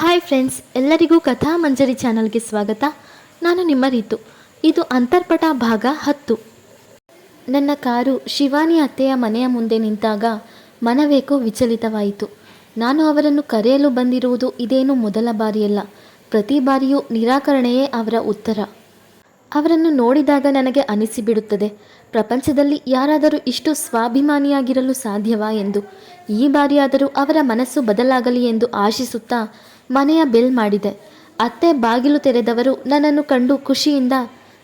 Hi friends ಎಲ್ಲರಿಗೂ ಕಥಾ ಮಂಜರಿ ಚಾನಲ್ಗೆ ಸ್ವಾಗತ. ನಾನು ನಿಮ್ಮ ರೀತು. ಇದು ಅಂತರ್ಪಟ ಭಾಗ ಹತ್ತು. ನನ್ನ ಕಾರು ಶಿವಾನಿ ಅತ್ತೆಯ ಮನೆಯ ಮುಂದೆ ನಿಂತಾಗ ಮನವೇಕೋ ವಿಚಲಿತವಾಯಿತು. ನಾನು ಅವರನ್ನು ಕರೆಯಲು ಬಂದಿರುವುದು ಇದೇನು ಮೊದಲ ಬಾರಿಯಲ್ಲ. ಪ್ರತಿ ಬಾರಿಯೂ ನಿರಾಕರಣೆಯೇ ಅವರ ಉತ್ತರ. ಅವರನ್ನು ನೋಡಿದಾಗ ನನಗೆ ಅನಿಸಿಬಿಡುತ್ತದೆ, ಪ್ರಪಂಚದಲ್ಲಿ ಯಾರಾದರೂ ಇಷ್ಟು ಸ್ವಾಭಿಮಾನಿಯಾಗಿರಲು ಸಾಧ್ಯವಾ ಎಂದು. ಈ ಬಾರಿಯಾದರೂ ಅವರ ಮನಸ್ಸು ಬದಲಾಗಲಿ ಎಂದು ಆಶಿಸುತ್ತಾ ಮನೆಯ ಬೆಲ್ ಮಾಡಿದೆ. ಅತ್ತೆ ಬಾಗಿಲು ತೆರೆದವರು ನನ್ನನ್ನು ಕಂಡು ಖುಷಿಯಿಂದ,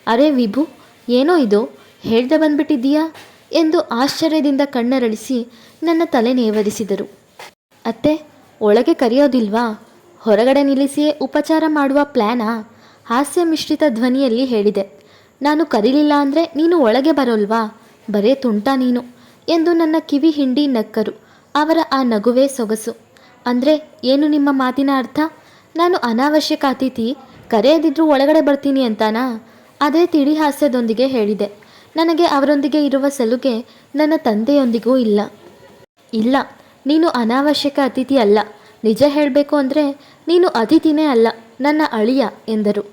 ಅರೆ ವಿಭು, ಏನೋ ಇದು? ಹೇಳ್ದೆ ಬಂದ್ಬಿಟ್ಟಿದ್ದೀಯಾ? ಎಂದು ಆಶ್ಚರ್ಯದಿಂದ ಕಣ್ಣರಳಿಸಿ ನನ್ನ ತಲೆ ನೇವರಿಸಿದರು. ಅತ್ತೆ, ಒಳಗೆ ಕರೆಯೋದಿಲ್ವಾ? ಹೊರಗಡೆ ನಿಲ್ಲಿಸಿಯೇ ಉಪಚಾರ ಮಾಡುವ ಪ್ಲ್ಯಾನಾ ಹಾಸ್ಯ ಮಿಶ್ರಿತ ಧ್ವನಿಯಲ್ಲಿ ಹೇಳಿದೆ. ನಾನು ಕರೀಲಿಲ್ಲ ಅಂದರೆ ನೀನು ಒಳಗೆ ಬರೋಲ್ವಾ? ಬರೇ ತುಂಟ ನೀನು, ಎಂದು ನನ್ನ ಕಿವಿ ಹಿಂಡಿ ನಕ್ಕರು. ಅವರ ಆ ನಗುವೇ ಸೊಗಸು. ಅಂದರೆ ಏನು ನಿಮ್ಮ ಮಾತಿನ ಅರ್ಥ? ನಾನು ಅನಾವಶ್ಯಕ ಅತಿಥಿ, ಕರೆಯದಿದ್ರೂ ಒಳಗಡೆ ಬರ್ತೀನಿ ಅಂತಾನಾ? ಅದೇ ತಿಳಿ ಹಾಸ್ಯದೊಂದಿಗೆ ಹೇಳಿದೆ. ನನಗೆ ಅವರೊಂದಿಗೆ ಇರುವ ಸಲುಗೆ ನನ್ನ ತಂದೆಯೊಂದಿಗೂ ಇಲ್ಲ. ಇಲ್ಲ, ನೀನು ಅನಾವಶ್ಯಕ ಅತಿಥಿ ಅಲ್ಲ. ನಿಜ ಹೇಳಬೇಕು ಅಂದರೆ ನೀನು ಅತಿಥಿನೇ ಅಲ್ಲ, ನನ್ನ ಅಳಿಯ ಎಂದರು.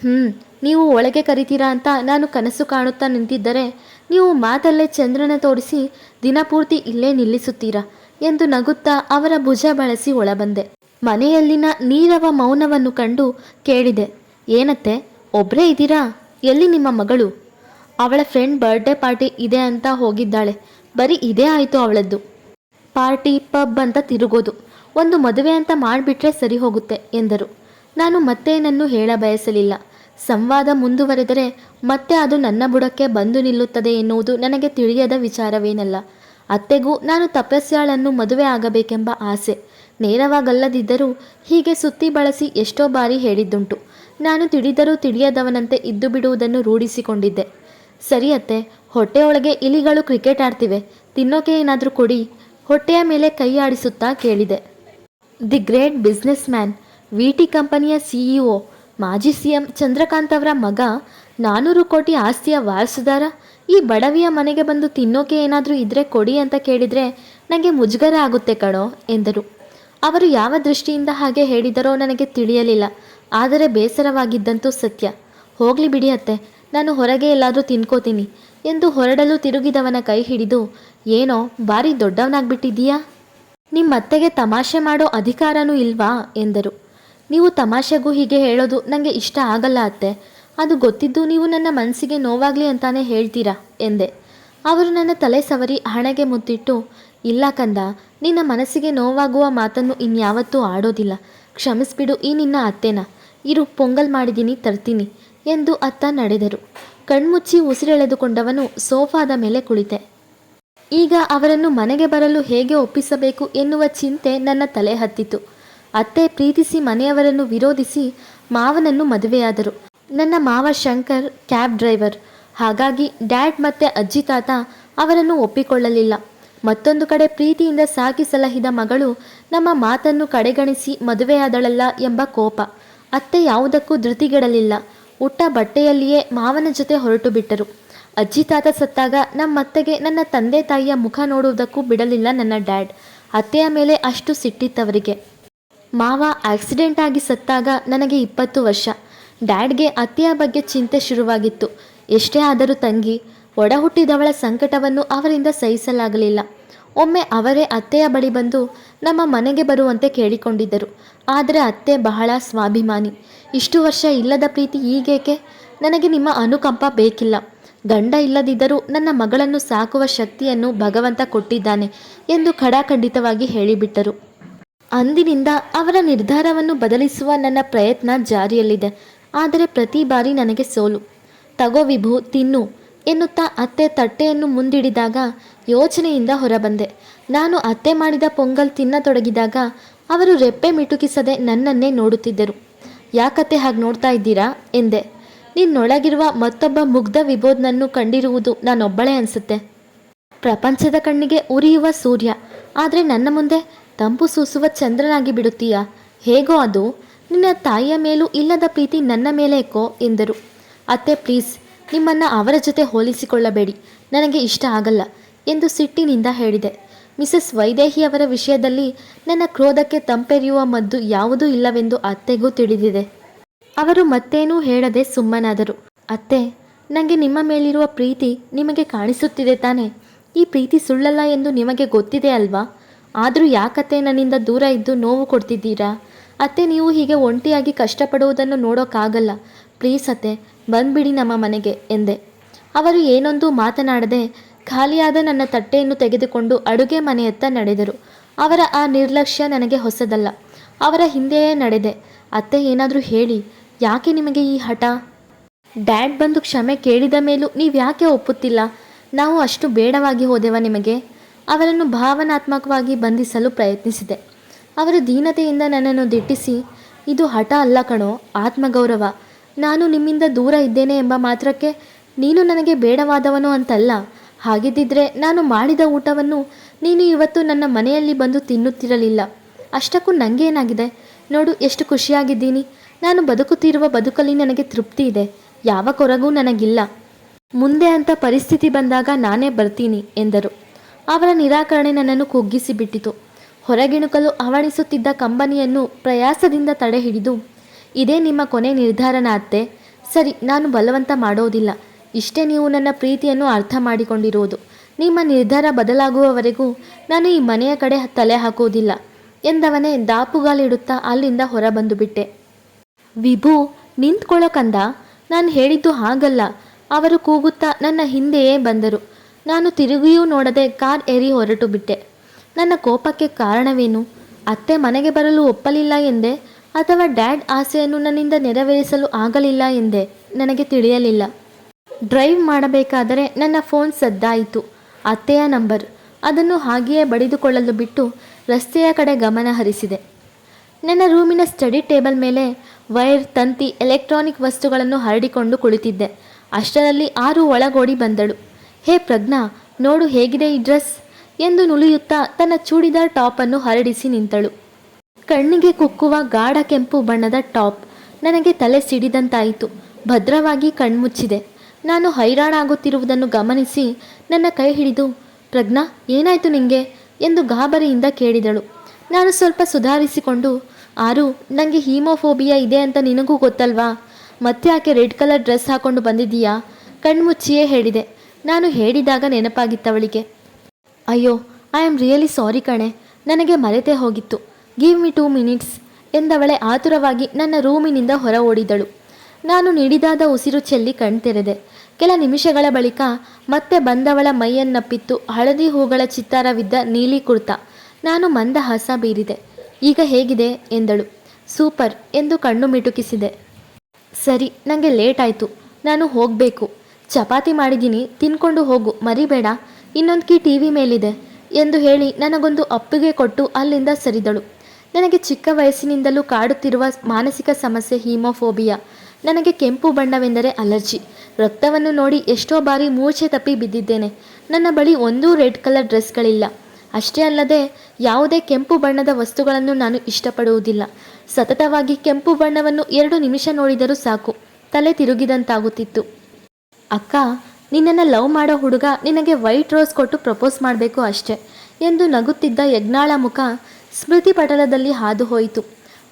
ಹ್ಞೂ ನೀವು ಒಳಗೆ ಕರಿತೀರಾ ಅಂತ ನಾನು ಕನಸು ಕಾಣುತ್ತಾ ನಿಂತಿದ್ದರೆ ನೀವು ಮಾತಲ್ಲೇ ಚಂದ್ರನ ತೋರಿಸಿ ದಿನಪೂರ್ತಿ ಇಲ್ಲೇ ನಿಲ್ಲಿಸುತ್ತೀರಾ? ಎಂದು ನಗುತ್ತಾ ಅವರ ಭುಜ ಬಳಸಿ ಒಳಬಂದೆ. ಮನೆಯಲ್ಲಿನ ನೀರವ ಮೌನವನ್ನು ಕಂಡು ಕೇಳಿದೆ, ಏನತ್ತೆ ಒಬ್ಬರೇ ಇದ್ದೀರಾ? ಎಲ್ಲಿ ನಿಮ್ಮ ಮಗಳು? ಅವಳ ಫ್ರೆಂಡ್ ಬರ್ಡೇ ಪಾರ್ಟಿ ಇದೆ ಅಂತ ಹೋಗಿದ್ದಾಳೆ. ಬರೀ ಇದೇ ಆಯಿತು ಅವಳದ್ದು. ಪಾರ್ಟಿ, ಪಬ್ ಅಂತ ತಿರುಗೋದು. ಒಂದು ಮದುವೆ ಅಂತ ಮಾಡಿಬಿಟ್ರೆ ಸರಿ ಹೋಗುತ್ತೆ, ಎಂದರು. ನಾನು ಮತ್ತೇನನ್ನು ಹೇಳ ಬಯಸಲಿಲ್ಲ. ಸಂವಾದ ಮುಂದುವರೆದರೆ ಮತ್ತೆ ಅದು ನನ್ನ ಬುಡಕ್ಕೆ ಬಂದು ನಿಲ್ಲುತ್ತದೆ ಎನ್ನುವುದು ನನಗೆ ತಿಳಿಯದ ವಿಚಾರವೇನಲ್ಲ. ಅತ್ತೆಗೂ ನಾನು ತಪಸ್ಯಾಳನ್ನು ಮದುವೆ ಆಗಬೇಕೆಂಬ ಆಸೆ. ನೇರವಾಗಲ್ಲದಿದ್ದರೂ ಹೀಗೆ ಸುತ್ತಿ ಬಳಸಿ ಎಷ್ಟೋ ಬಾರಿ ಹೇಳಿದ್ದುಂಟು. ನಾನು ತಿಳಿದರೂ ತಿಳಿಯದವನಂತೆ ಇದ್ದು ಬಿಡುವುದನ್ನು ರೂಢಿಸಿಕೊಂಡಿದ್ದೆ. ಸರಿ ಅತ್ತೆ, ಹೊಟ್ಟೆಯೊಳಗೆ ಇಲಿಗಳು ಕ್ರಿಕೆಟ್ ಆಡ್ತಿವೆ. ತಿನ್ನೋಕೆ ಏನಾದರೂ ಕೊಡಿ. ಹೊಟ್ಟೆಯ ಮೇಲೆ ಕೈ ಆಡಿಸುತ್ತಾ ಕೇಳಿದೆ. The great businessman V T ಕಂಪನಿಯ ಸಿಇಒ, ಮಾಜಿ ಸಿ ಎಂ ಚಂದ್ರಕಾಂತ್ ಅವರ ಮಗ ನಾನ್ನೂರು ಕೋಟಿ ಆಸ್ತಿಯ ವಾರಸುದಾರ ಈ ಬಡವಿಯ ಮನೆಗೆ ಬಂದು ತಿನ್ನೋಕೆ ಏನಾದರೂ ಇದ್ರೆ ಕೊಡಿ ಅಂತ ಕೇಳಿದರೆ ನನಗೆ ಮುಜುಗರ ಆಗುತ್ತೆ ಕಣೋ ಎಂದರು. ಅವರು ಯಾವ ದೃಷ್ಟಿಯಿಂದ ಹಾಗೆ ಹೇಳಿದರೋ ನನಗೆ ತಿಳಿಯಲಿಲ್ಲ. ಆದರೆ ಬೇಸರವಾಗಿದ್ದಂತೂ ಸತ್ಯ. ಹೋಗಲಿ ಬಿಡಿ ಅತ್ತೆ, ನಾನು ಹೊರಗೆ ಎಲ್ಲಾದರೂ ತಿನ್ಕೋತೀನಿ ಎಂದು ಹೊರಡಲು ತಿರುಗಿದವನ ಕೈ ಹಿಡಿದು, ಏನೋ ಭಾರಿ ದೊಡ್ಡವನಾಗ್ಬಿಟ್ಟಿದ್ದೀಯಾ? ನಿಮ್ಮ ಅತ್ತೆಗೆ ತಮಾಷೆ ಮಾಡೋ ಅಧಿಕಾರನೂ ಇಲ್ವಾ ಎಂದರು. ನೀವು ತಮಾಷೆಗೂ ಹೀಗೆ ಹೇಳೋದು ನನಗೆ ಇಷ್ಟ ಆಗಲ್ಲ ಅತ್ತೆ. ಅದು ಗೊತ್ತಿದ್ದು ನೀವು ನನ್ನ ಮನಸ್ಸಿಗೆ ನೋವಾಗಲಿ ಅಂತಾನೆ ಹೇಳ್ತೀರಾ? ಎಂದೆ. ಅವರು ನನ್ನ ತಲೆ ಸವರಿ ಹಣೆಗೆ ಮುತ್ತಿಟ್ಟು, ಇಲ್ಲ ಕಂದ, ನಿನ್ನ ಮನಸ್ಸಿಗೆ ನೋವಾಗುವ ಮಾತನ್ನು ಇನ್ಯಾವತ್ತೂ ಆಡೋದಿಲ್ಲ. ಕ್ಷಮಿಸ್ಬಿಡು, ಈ ನಿನ್ನ ಅತ್ತೆನ. ಇರು, ಪೊಂಗಲ್ ಮಾಡಿದ್ದೀನಿ, ತರ್ತೀನಿ, ಎಂದು ಅತ್ತ ನಡೆದರು. ಕಣ್ಮುಚ್ಚಿ ಉಸಿರೆಳೆದುಕೊಂಡವನು ಸೋಫಾದ ಮೇಲೆ ಕುಳಿತೆ. ಈಗ ಅವರನ್ನು ಮನೆಗೆ ಬರಲು ಹೇಗೆ ಒಪ್ಪಿಸಬೇಕು ಎನ್ನುವ ಚಿಂತೆ ನನ್ನ ತಲೆ ಹತ್ತಿತು ಅತ್ತೆ ಪ್ರೀತಿಸಿ ಮನೆಯವರನ್ನು ವಿರೋಧಿಸಿ ಮಾವನನ್ನು ಮದುವೆಯಾದರು. ನನ್ನ ಮಾವ ಶಂಕರ್ ಕ್ಯಾಬ್ ಡ್ರೈವರ್. ಹಾಗಾಗಿ ಡ್ಯಾಡ್ ಮತ್ತೆ ಅಜ್ಜಿ ತಾತ ಅವರನ್ನು ಒಪ್ಪಿಕೊಳ್ಳಲಿಲ್ಲ. ಮತ್ತೊಂದು ಕಡೆ ಪ್ರೀತಿಯಿಂದ ಸಾಕಿ ಸಲಹಿದ ಮಗಳು ನಮ್ಮ ಮಾತನ್ನು ಕಡೆಗಣಿಸಿ ಮದುವೆಯಾದಳಲ್ಲ ಎಂಬ ಕೋಪ. ಅತ್ತೆ ಯಾವುದಕ್ಕೂ ಧೃತಿಗೆಡಲಿಲ್ಲ. ಉಟ್ಟ ಬಟ್ಟೆಯಲ್ಲಿಯೇ ಮಾವನ ಜೊತೆ ಹೊರಟು ಬಿಟ್ಟರು. ಅಜ್ಜಿ ತಾತ ಸತ್ತಾಗ ನಮ್ಮತ್ತೆಗೆ ನನ್ನ ತಂದೆ ತಾಯಿಯ ಮುಖ ನೋಡುವುದಕ್ಕೂ ಬಿಡಲಿಲ್ಲ ನನ್ನ ಡ್ಯಾಡ್. ಅತ್ತೆಯ ಮೇಲೆ ಅಷ್ಟು ಸಿಟ್ಟಿತ್ತವರಿಗೆ. ಮಾವ ಆಕ್ಸಿಡೆಂಟ್ ಆಗಿ ಸತ್ತಾಗ ನನಗೆ ಇಪ್ಪತ್ತು ವರ್ಷ. ಡ್ಯಾಡ್ಗೆ ಅತ್ತೆಯ ಬಗ್ಗೆ ಚಿಂತೆ ಶುರುವಾಗಿತ್ತು. ಎಷ್ಟೇ ಆದರೂ ತಂಗಿ ಒಡ ಹುಟ್ಟಿದವಳ ಸಂಕಟವನ್ನು ಅವರಿಂದ ಸಹಿಸಲಾಗಲಿಲ್ಲ. ಒಮ್ಮೆ ಅವರೇ ಅತ್ತೆಯ ಬಳಿ ಬಂದು ನಮ್ಮ ಮನೆಗೆ ಬರುವಂತೆ ಕೇಳಿಕೊಂಡಿದ್ದರು. ಆದರೆ ಅತ್ತೆ ಬಹಳ ಸ್ವಾಭಿಮಾನಿ. ಇಷ್ಟು ವರ್ಷ ಇಲ್ಲದ ಪ್ರೀತಿ ಈಗೇಕೆ? ನನಗೆ ನಿಮ್ಮ ಅನುಕಂಪ ಬೇಕಿಲ್ಲ. ಗಂಡ ಇಲ್ಲದಿದ್ದರೂ ನನ್ನ ಮಗಳನ್ನು ಸಾಕುವ ಶಕ್ತಿಯನ್ನು ಭಗವಂತ ಕೊಟ್ಟಿದ್ದಾನೆ ಎಂದು ಖಡಾಖಂಡಿತವಾಗಿ ಹೇಳಿಬಿಟ್ಟರು. ಅಂದಿನಿಂದ ಅವರ ನಿರ್ಧಾರವನ್ನು ಬದಲಿಸುವ ನನ್ನ ಪ್ರಯತ್ನ ಜಾರಿಯಲ್ಲಿದೆ. ಆದರೆ ಪ್ರತಿ ಬಾರಿ ನನಗೆ ಸೋಲು. ತಗೋ ವಿಭು, ತಿನ್ನು ಎನ್ನುತ್ತಾ ಅತ್ತೆ ತಟ್ಟೆಯನ್ನು ಮುಂದಿಡಿದಾಗ ಯೋಚನೆಯಿಂದ ಹೊರಬಂದೆ. ನಾನು ಅತ್ತೆ ಮಾಡಿದ ಪೊಂಗಲ್ ತಿನ್ನತೊಡಗಿದಾಗ ಅವರು ರೆಪ್ಪೆ ಮಿಟುಕಿಸದೆ ನನ್ನನ್ನೇ ನೋಡುತ್ತಿದ್ದರು. ಯಾಕತ್ತೆ ಹಾಗೆ ನೋಡ್ತಾ ಇದ್ದೀರಾ? ಎಂದೆ. ನಿನ್ನೊಳಗಿರುವ ಮತ್ತೊಬ್ಬ ಮುಗ್ಧ ವಿಭೋದ್ನನ್ನು ಕಂಡಿರುವುದು ನಾನೊಬ್ಬಳೇ ಅನಿಸುತ್ತೆ. ಪ್ರಪಂಚದ ಕಣ್ಣಿಗೆ ಉರಿಯುವ ಸೂರ್ಯ. ಆದರೆ ನನ್ನ ಮುಂದೆ ತಂಪು ಸೂಸುವ ಚಂದ್ರನಾಗಿ ಬಿಡುತ್ತೀಯಾ? ಹೇಗೋ ಅದು. ನಿನ್ನ ತಾಯಿಯ ಮೇಲೂ ಇಲ್ಲದ ಪ್ರೀತಿ ನನ್ನ ಮೇಲೆ ಏಕೋ ಎಂದರು. ಅತ್ತೆ ಪ್ಲೀಸ್ ನಿಮ್ಮನ್ನು ಅವರ ಜೊತೆ ಹೋಲಿಸಿಕೊಳ್ಳಬೇಡಿ. ನನಗೆ ಇಷ್ಟ ಆಗಲ್ಲ ಎಂದು ಸಿಟ್ಟಿನಿಂದ ಹೇಳಿದೆ. ಮಿಸಸ್ ವೈದೇಹಿಯವರ ವಿಷಯದಲ್ಲಿ ನನ್ನ ಕ್ರೋಧಕ್ಕೆ ತಂಪೆರಿಯುವ ಮದ್ದು ಯಾವುದೂ ಇಲ್ಲವೆಂದು ಅತ್ತೆಗೂ ತಿಳಿದಿದೆ. ಅವರು ಮತ್ತೇನೂ ಹೇಳದೆ ಸುಮ್ಮನಾದರು. ಅತ್ತೆ ನನಗೆ ನಿಮ್ಮ ಮೇಲಿರುವ ಪ್ರೀತಿ ನಿಮಗೆ ಕಾಣಿಸುತ್ತಿದೆ ತಾನೆ? ಈ ಪ್ರೀತಿ ಸುಳ್ಳಲ್ಲ ಎಂದು ನಿಮಗೆ ಗೊತ್ತಿದೆ ಅಲ್ವಾ? ಆದರೂ ಯಾಕತ್ತೆ ನನ್ನಿಂದ ದೂರ ಇದ್ದು ನೋವು ಕೊಡ್ತಿದ್ದೀರಾ? ಅತ್ತೆ, ನೀವು ಹೀಗೆ ಒಂಟಿಯಾಗಿ ಕಷ್ಟಪಡುವುದನ್ನು ನೋಡೋಕ್ಕಾಗಲ್ಲ ಪ್ಲೀಸ್ ಅತ್ತೆ, ಬಂದ್ಬಿಡಿ ನಮ್ಮ ಮನೆಗೆ, ಎಂದೆ. ಅವರು ಏನೊಂದು ಮಾತನಾಡದೆ ಖಾಲಿಯಾದ ನನ್ನ ತಟ್ಟೆಯನ್ನು ತೆಗೆದುಕೊಂಡು ಅಡುಗೆ ಮನೆಯತ್ತ ನಡೆದರು. ಅವರ ಆ ನಿರ್ಲಕ್ಷ್ಯ ನನಗೆ ಹೊಸದಲ್ಲ. ಅವರ ಹಿಂದೆಯೇ ನಡೆದೆ. ಅತ್ತೆ, ಏನಾದರೂ ಹೇಳಿ. ಯಾಕೆ ನಿಮಗೆ ಈ ಹಠ? ಡ್ಯಾಡ್ ಬಂದು ಕ್ಷಮೆ ಕೇಳಿದ ಮೇಲೂ ನೀವು ಯಾಕೆ ಒಪ್ಪುತ್ತಿಲ್ಲ? ನಾವು ಅಷ್ಟು ಬೇಡವಾಗಿ ಹೋದೆವ ನಿಮಗೆ? ಅವರನ್ನು ಭಾವನಾತ್ಮಕವಾಗಿ ಬಂಧಿಸಲು ಪ್ರಯತ್ನಿಸಿದೆ. ಅವರು ದೀನತೆಯಿಂದ ನನ್ನನ್ನು ದಿಟ್ಟಿಸಿ, ಇದು ಹಠ ಅಲ್ಲ ಕಣೋ, ಆತ್ಮಗೌರವ. ನಾನು ನಿಮ್ಮಿಂದ ದೂರ ಇದ್ದೇನೆ ಎಂಬ ಮಾತ್ರಕ್ಕೆ ನೀನು ನನಗೆ ಬೇಡವಾದವನು ಅಂತಲ್ಲ. ಹಾಗಿದ್ದಿದ್ರೆ ನಾನು ಮಾಡಿದ ಊಟವನ್ನು ನೀನು ಇವತ್ತು ನನ್ನ ಮನೆಯಲ್ಲಿ ಬಂದು ತಿನ್ನುತ್ತಿರಲಿಲ್ಲ. ಅಷ್ಟಕ್ಕೂ ನನಗೇನಾಗಿದೆ ನೋಡು, ಎಷ್ಟು ಖುಷಿಯಾಗಿದ್ದೀನಿ. ನಾನು ಬದುಕುತ್ತಿರುವ ಬದುಕಲ್ಲಿ ನನಗೆ ತೃಪ್ತಿ ಇದೆ. ಯಾವ ಕೊರಗೂ ನನಗಿಲ್ಲ. ಮುಂದೆ ಅಂತ ಪರಿಸ್ಥಿತಿ ಬಂದಾಗ ನಾನೇ ಬರ್ತೀನಿ, ಎಂದರು. ಅವರ ನಿರಾಕರಣೆ ನನ್ನನ್ನು ಕುಗ್ಗಿಸಿ ಬಿಟ್ಟಿತು ಹೊರಗಿಣುಕಲು ಆವಣಿಸುತ್ತಿದ್ದ ಕಂಬನಿಯನ್ನು ಪ್ರಯಾಸದಿಂದ ತಡೆ ಹಿಡಿದು ಇದೇ ನಿಮ್ಮ ಕೊನೆ ನಿರ್ಧಾರನ ಅತ್ತೆ ಸರಿ, ನಾನು ಬಲವಂತ ಮಾಡೋದಿಲ್ಲ. ಇಷ್ಟೇ ನೀವು ನನ್ನ ಪ್ರೀತಿಯನ್ನು ಅರ್ಥ ಮಾಡಿಕೊಂಡಿರುವುದು ನಿಮ್ಮ ನಿರ್ಧಾರ ಬದಲಾಗುವವರೆಗೂ ನಾನು ಈ ಮನೆಯ ಕಡೆ ತಲೆ ಹಾಕುವುದಿಲ್ಲ ಎಂದವನೇ ದಾಪುಗಾಲಿಡುತ್ತಾ ಅಲ್ಲಿಂದ ಹೊರಬಂದು ಬಿಟ್ಟೆ ವಿಭು, ನಿಂತ್ಕೊಳ್ಳೋಕಂದ. ನಾನು ಹೇಳಿದ್ದು ಹಾಗಲ್ಲ. ಅವರು ಕೂಗುತ್ತಾ ನನ್ನ ಹಿಂದೆಯೇ ಬಂದರು. ನಾನು ತಿರುಗಿಯೂ ನೋಡದೆ ಕಾರ್ ಏರಿ ಹೊರಟು ಬಿಟ್ಟೆ ನನ್ನ ಕೋಪಕ್ಕೆ ಕಾರಣವೇನು? ಅತ್ತೆ ಮನೆಗೆ ಬರಲು ಒಪ್ಪಲಿಲ್ಲ ಎಂದೆ, ಅಥವಾ ಡ್ಯಾಡ್ ಆಸೆಯನ್ನು ನನ್ನಿಂದ ನೆರವೇರಿಸಲು ಆಗಲಿಲ್ಲ ಎಂದೆ, ನನಗೆ ತಿಳಿಯಲಿಲ್ಲ. ಡ್ರೈವ್ ಮಾಡಬೇಕಾದರೆ ನನ್ನ ಫೋನ್ ಸದ್ದಾಯಿತು. ಅತ್ತೆಯ ನಂಬರ್. ಅದನ್ನು ಹಾಗೆಯೇ ಬಡಿದುಕೊಳ್ಳಲು ಬಿಟ್ಟು ರಸ್ತೆಯ ಕಡೆ ಗಮನ ಹರಿಸಿದೆ. ನನ್ನ ರೂಮಿನ ಸ್ಟಡಿ ಟೇಬಲ್ ಮೇಲೆ ವೈರ್, ತಂತಿ, ಎಲೆಕ್ಟ್ರಾನಿಕ್ ವಸ್ತುಗಳನ್ನು ಹರಡಿಕೊಂಡು ಕುಳಿತಿದ್ದೆ. ಅಷ್ಟರಲ್ಲಿ ಆರು ಒಳಗೋಡಿ ಬಂದಳು. ಹೇ ಪ್ರಜ್ಞಾ, ನೋಡು ಹೇಗಿದೆ ಈ ಡ್ರೆಸ್? ಎಂದು ನುಲಿಯುತ್ತಾ ತನ್ನ ಚೂಡಿದಾರ್ ಟಾಪನ್ನು ಹರಡಿಸಿ ನಿಂತಳು. ಕಣ್ಣಿಗೆ ಕುಕ್ಕುವ ಗಾಢ ಕೆಂಪು ಬಣ್ಣದ ಟಾಪ್ ನನಗೆ ತಲೆ ಸಿಡಿದಂತಾಯಿತು. ಭದ್ರವಾಗಿ ಕಣ್ಮುಚ್ಚಿದೆ ನಾನು ಹೈರಾಣಾಗುತ್ತಿರುವುದನ್ನು ಗಮನಿಸಿ ನನ್ನ ಕೈ ಹಿಡಿದು, ಪ್ರಜ್ಞಾ, ಏನಾಯಿತು ನಿಂಗೆ? ಎಂದು ಗಾಬರಿಯಿಂದ ಕೇಳಿದಳು. ನಾನು ಸ್ವಲ್ಪ ಸುಧಾರಿಸಿಕೊಂಡು, ಆರು ನನಗೆ ಹೀಮೋಫೋಬಿಯಾ ಇದೆ ಅಂತ ನಿನಗೂ ಗೊತ್ತಲ್ವಾ? ಮತ್ತೆ ಯಾಕೆ ರೆಡ್ ಕಲರ್ ಡ್ರೆಸ್ ಹಾಕೊಂಡು ಬಂದಿದ್ದೀಯಾ? ಕಣ್ಮುಚ್ಚಿಯೇ ಹೇಳಿದೆ. ನಾನು ಹೇಳಿದಾಗ ನೆನಪಾಗಿತ್ತವಳಿಗೆ. ಅಯ್ಯೋ ಐ ಆಮ್ ರಿಯಲಿ ಸಾರಿ ಕಣೆ. ನನಗೆ ಮರೆತೇ ಹೋಗಿತ್ತು. ಗಿವ್ ಮಿ ಟೂ ಮಿನಿಟ್ಸ್ ಎಂದವಳೆ ಆತುರವಾಗಿ ನನ್ನ ರೂಮಿನಿಂದ ಹೊರ ಓಡಿದಳು ನಾನು ನಿಡಿದಾದ ಉಸಿರು ಚೆಲ್ಲಿ ಕಣ್ತೆರೆದೆ. ಕೆಲ ನಿಮಿಷಗಳ ಬಳಿಕ ಮತ್ತೆ ಬಂದವಳ ಮೈಯನ್ನಪ್ಪಿತ್ತು ಹಳದಿ ಹೂಗಳ ಚಿತ್ತಾರವಿದ್ದ ನೀಲಿ ಕುರ್ತಾ. ನಾನು ಮಂದಹಾಸ ಬೀರಿದೆ. ಈಗ ಹೇಗಿದೆ? ಎಂದಳು. ಸೂಪರ್ ಎಂದು ಕಣ್ಣು ಮಿಟುಕಿಸಿದೆ. ಸರಿ ನನಗೆ ಲೇಟ್ ಆಯಿತು. ನಾನು ಹೋಗಬೇಕು. ಚಪಾತಿ ಮಾಡಿದ್ದೀನಿ, ತಿನ್ಕೊಂಡು ಹೋಗು. ಮರಿಬೇಡ. ಇನ್ನೊಂದು ಕೀ ಟಿ ವಿ ಮೇಲಿದೆ ಎಂದು ಹೇಳಿ ನನಗೊಂದು ಅಪ್ಪಿಗೆ ಕೊಟ್ಟು ಅಲ್ಲಿಂದ ಸರಿದಳು. ನನಗೆ ಚಿಕ್ಕ ವಯಸ್ಸಿನಿಂದಲೂ ಕಾಡುತ್ತಿರುವ ಮಾನಸಿಕ ಸಮಸ್ಯೆ ಹೀಮೋಫೋಬಿಯಾ. ನನಗೆ ಕೆಂಪು ಬಣ್ಣವೆಂದರೆ ಅಲರ್ಜಿ. ರಕ್ತವನ್ನು ನೋಡಿ ಎಷ್ಟೋ ಬಾರಿ ಮೂರ್ಛೆ ತಪ್ಪಿ ಬಿದ್ದಿದ್ದೇನೆ. ನನ್ನ ಬಳಿ ಒಂದೂ ರೆಡ್ ಕಲರ್ ಡ್ರೆಸ್ಗಳಿಲ್ಲ. ಅಷ್ಟೇ ಅಲ್ಲದೆ ಯಾವುದೇ ಕೆಂಪು ಬಣ್ಣದ ವಸ್ತುಗಳನ್ನು ನಾನು ಇಷ್ಟಪಡುವುದಿಲ್ಲ. ಸತತವಾಗಿ ಕೆಂಪು ಬಣ್ಣವನ್ನು ಎರಡು ನಿಮಿಷ ನೋಡಿದರೂ ಸಾಕು. ತಲೆ ತಿರುಗಿದಂತಾಗುತ್ತಿತ್ತು. ಅಕ್ಕ ನಿನ್ನನ್ನು ಲವ್ ಮಾಡೋ ಹುಡುಗ ನಿನಗೆ ವೈಟ್ ರೋಸ್ ಕೊಟ್ಟು ಪ್ರಪೋಸ್ ಮಾಡಬೇಕು ಅಷ್ಟೆ ಎಂದು ನಗುತ್ತಿದ್ದ ಯಜ್ಞಾಳ ಮುಖ ಸ್ಮೃತಿ ಪಟಲದಲ್ಲಿ ಹಾದು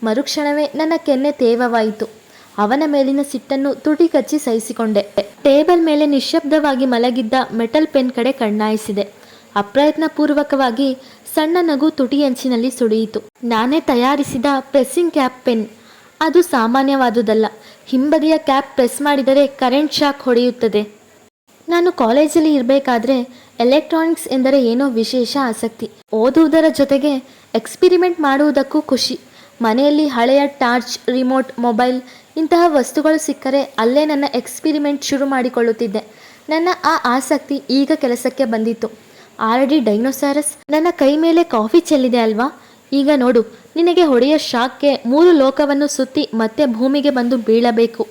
ಮರುಕ್ಷಣವೇ ನನ್ನ ಕೆನ್ನೆ ತೇವವಾಯಿತು. ಅವನ ಮೇಲಿನ ಸಿಟ್ಟನ್ನು ತುಟಿ ಕಚ್ಚಿ ಸಹಿಸಿಕೊಂಡೆ. ಟೇಬಲ್ ಮೇಲೆ ನಿಶ್ಶಬ್ದವಾಗಿ ಮಲಗಿದ್ದ ಮೆಟಲ್ ಪೆನ್ ಕಡೆ ಕಣ್ಣಾಯಿಸಿದೆ. ಅಪ್ರಯತ್ನಪೂರ್ವಕವಾಗಿ ಸಣ್ಣ ನಗು ತುಟಿ ಅಂಚಿನಲ್ಲಿ ಸುಳಿಯಿತು. ನಾನೇ ತಯಾರಿಸಿದ ಪ್ರೆಸ್ಸಿಂಗ್ ಕ್ಯಾಪ್ ಪೆನ್. ಅದು ಸಾಮಾನ್ಯವಾದುದಲ್ಲ. ಹಿಂಬದಿಯ ಕ್ಯಾಪ್ ಪ್ರೆಸ್ ಮಾಡಿದರೆ ಕರೆಂಟ್ ಶಾಕ್ ಹೊಡೆಯುತ್ತದೆ. ನಾನು ಕಾಲೇಜಲ್ಲಿ ಇರಬೇಕಾದ್ರೆ ಎಲೆಕ್ಟ್ರಾನಿಕ್ಸ್ ಎಂದರೆ ಏನೋ ವಿಶೇಷ ಆಸಕ್ತಿ. ಓದುವುದರ ಜೊತೆಗೆ ಎಕ್ಸ್ಪಿರಿಮೆಂಟ್ ಮಾಡುವುದಕ್ಕೂ ಖುಷಿ. ಮನೆಯಲ್ಲಿ ಹಳೆಯ ಟಾರ್ಚ್, ರಿಮೋಟ್, ಮೊಬೈಲ್ ಇಂತಹ ವಸ್ತುಗಳು ಸಿಕ್ಕರೆ ಅಲ್ಲೇ ನನ್ನ ಎಕ್ಸ್ಪಿರಿಮೆಂಟ್ ಶುರು ಮಾಡಿಕೊಳ್ಳುತ್ತಿದ್ದೆ. ನನ್ನ ಆ ಆಸಕ್ತಿ ಈಗ ಕೆಲಸಕ್ಕೆ ಬಂದಿತ್ತು. Already dinosaurs. ನನ್ನ ಕೈ ಮೇಲೆ ಕಾಫಿ ಚೆಲ್ಲಿದೆ ಅಲ್ವಾ? ಈಗ ನೋಡು, ನಿನಗೆ ಹೊಡೆಯ ಶಾಕ್ಗೆ ಮೂರು ಲೋಕವನ್ನು ಸುತ್ತಿ ಮತ್ತೆ ಭೂಮಿಗೆ ಬಂದು ಬೀಳಬೇಕು.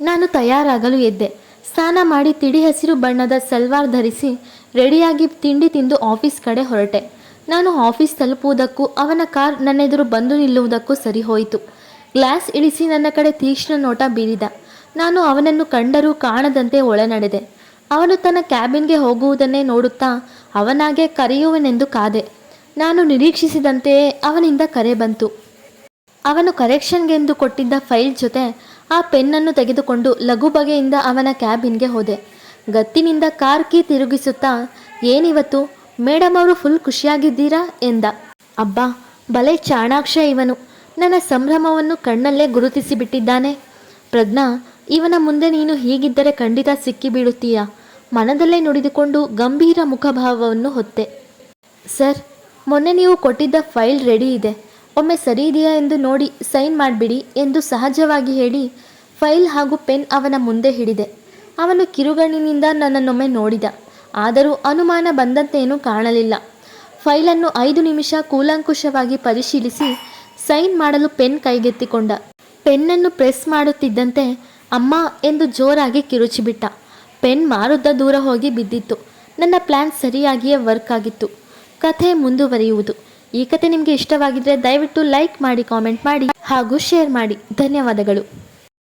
ನಾನು ತಯಾರಾಗಲು ಎದ್ದೆ. ಸ್ನಾನ ಮಾಡಿ ತಿಳಿ ಹಸಿರು ಬಣ್ಣದ ಸಲ್ವಾರ್ ಧರಿಸಿ ರೆಡಿಯಾಗಿ ತಿಂಡಿ ತಿಂದು ಆಫೀಸ್ ಕಡೆ ಹೊರಟೆ. ನಾನು ಆಫೀಸ್ ತಲುಪುವುದಕ್ಕೂ ಅವನ ಕಾರ್ ನನ್ನೆದುರು ಬಂದು ನಿಲ್ಲುವುದಕ್ಕೂ ಸರಿ ಹೋಯಿತು. ಗ್ಲಾಸ್ ಇಳಿಸಿ ನನ್ನ ಕಡೆ ತೀಕ್ಷ್ಣ ನೋಟ ಬೀರಿದ. ನಾನು ಅವನನ್ನು ಕಂಡರೂ ಕಾಣದಂತೆ ಒಳನಡೆದೆ. ಅವನು ತನ್ನ ಕ್ಯಾಬಿನ್ಗೆ ಹೋಗುವುದನ್ನೇ ನೋಡುತ್ತಾ ಅವನಾಗೆ ಕರೆಯುವನೆಂದು ಕಾದೆ. ನಾನು ನಿರೀಕ್ಷಿಸಿದಂತೆಯೇ ಅವನಿಂದ ಕರೆ ಬಂತು. ಅವನು ಕರೆಕ್ಷನ್ಗೆಂದು ಕೊಟ್ಟಿದ್ದ ಫೈಲ್ ಜೊತೆ ಆ ಪೆನ್ನನ್ನು ತೆಗೆದುಕೊಂಡು ಲಘು ಬಗೆಯಿಂದ ಅವನ ಕ್ಯಾಬಿನ್ಗೆ ಹೋದೆ. ಗತ್ತಿನಿಂದ ಕಾರ್ ಕೀ ತಿರುಗಿಸುತ್ತಾ, ಏನಿವತ್ತು? ಮೇಡಮ್ ಅವರು ಫುಲ್ ಖುಷಿಯಾಗಿದ್ದೀರಾ? ಎಂದ. ಅಬ್ಬಾ, ಬಲೆ ಚಾಣಾಕ್ಷ ಇವನು. ನನ್ನ ಸಂಭ್ರಮವನ್ನು ಕಣ್ಣಲ್ಲೇ ಗುರುತಿಸಿಬಿಟ್ಟಿದ್ದಾನೆ. ಪ್ರಜ್ಞಾ, ಇವನ ಮುಂದೆ ನೀನು ಹೀಗಿದ್ದರೆ ಖಂಡಿತ ಸಿಕ್ಕಿ ಬೀಳುತ್ತೀಯಾ ಮನದಲ್ಲೇ ನುಡಿದುಕೊಂಡು ಗಂಭೀರ ಮುಖಭಾವವನ್ನು ಹೊತ್ತೆ. ಸರ್, ಮೊನ್ನೆ ನೀವು ಕೊಟ್ಟಿದ್ದ ಫೈಲ್ ರೆಡಿ ಇದೆ. ಒಮ್ಮೆ ಸರಿ ಇದೆಯಾ ಎಂದು ನೋಡಿ ಸೈನ್ ಮಾಡಿಬಿಡಿ ಎಂದು ಸಹಜವಾಗಿ ಹೇಳಿ ಫೈಲ್ ಹಾಗೂ ಪೆನ್ ಅವನ ಮುಂದೆ ಹಿಡಿದೆ. ಅವನು ಕಿರುಗಣ್ಣಿನಿಂದ ನನ್ನನ್ನೊಮ್ಮೆ ನೋಡಿದ. ಆದರೂ ಅನುಮಾನ ಬಂದಂತೇನೂ ಕಾಣಲಿಲ್ಲ. ಫೈಲನ್ನು ಐದು ನಿಮಿಷ ಕೂಲಂಕುಷವಾಗಿ ಪರಿಶೀಲಿಸಿ ಸೈನ್ ಮಾಡಲು ಪೆನ್ ಕೈಗೆತ್ತಿಕೊಂಡ. ಪೆನ್ನನ್ನು ಪ್ರೆಸ್ ಮಾಡುತ್ತಿದ್ದಂತೆ ಅಮ್ಮ ಎಂದು ಜೋರಾಗಿ ಕಿರುಚಿಬಿಟ್ಟ. ಪೆನ್ ಮಾರುದ್ದ ದೂರ ಹೋಗಿ ಬಿದ್ದಿತ್ತು. ನನ್ನ ಪ್ಲ್ಯಾನ್ ಸರಿಯಾಗಿಯೇ ವರ್ಕ್ ಆಗಿತ್ತು. ಕಥೆ ಮುಂದುವರಿಯುವುದು. ಈ ಕತೆ ನಿಮಗೆ ಇಷ್ಟವಾಗಿದ್ರೆ ದಯವಿಟ್ಟು ಲೈಕ್ ಮಾಡಿ ಕಾಮೆಂಟ್ ಮಾಡಿ ಹಾಗೂ ಶೇರ್ ಮಾಡಿ. ಧನ್ಯವಾದಗಳು.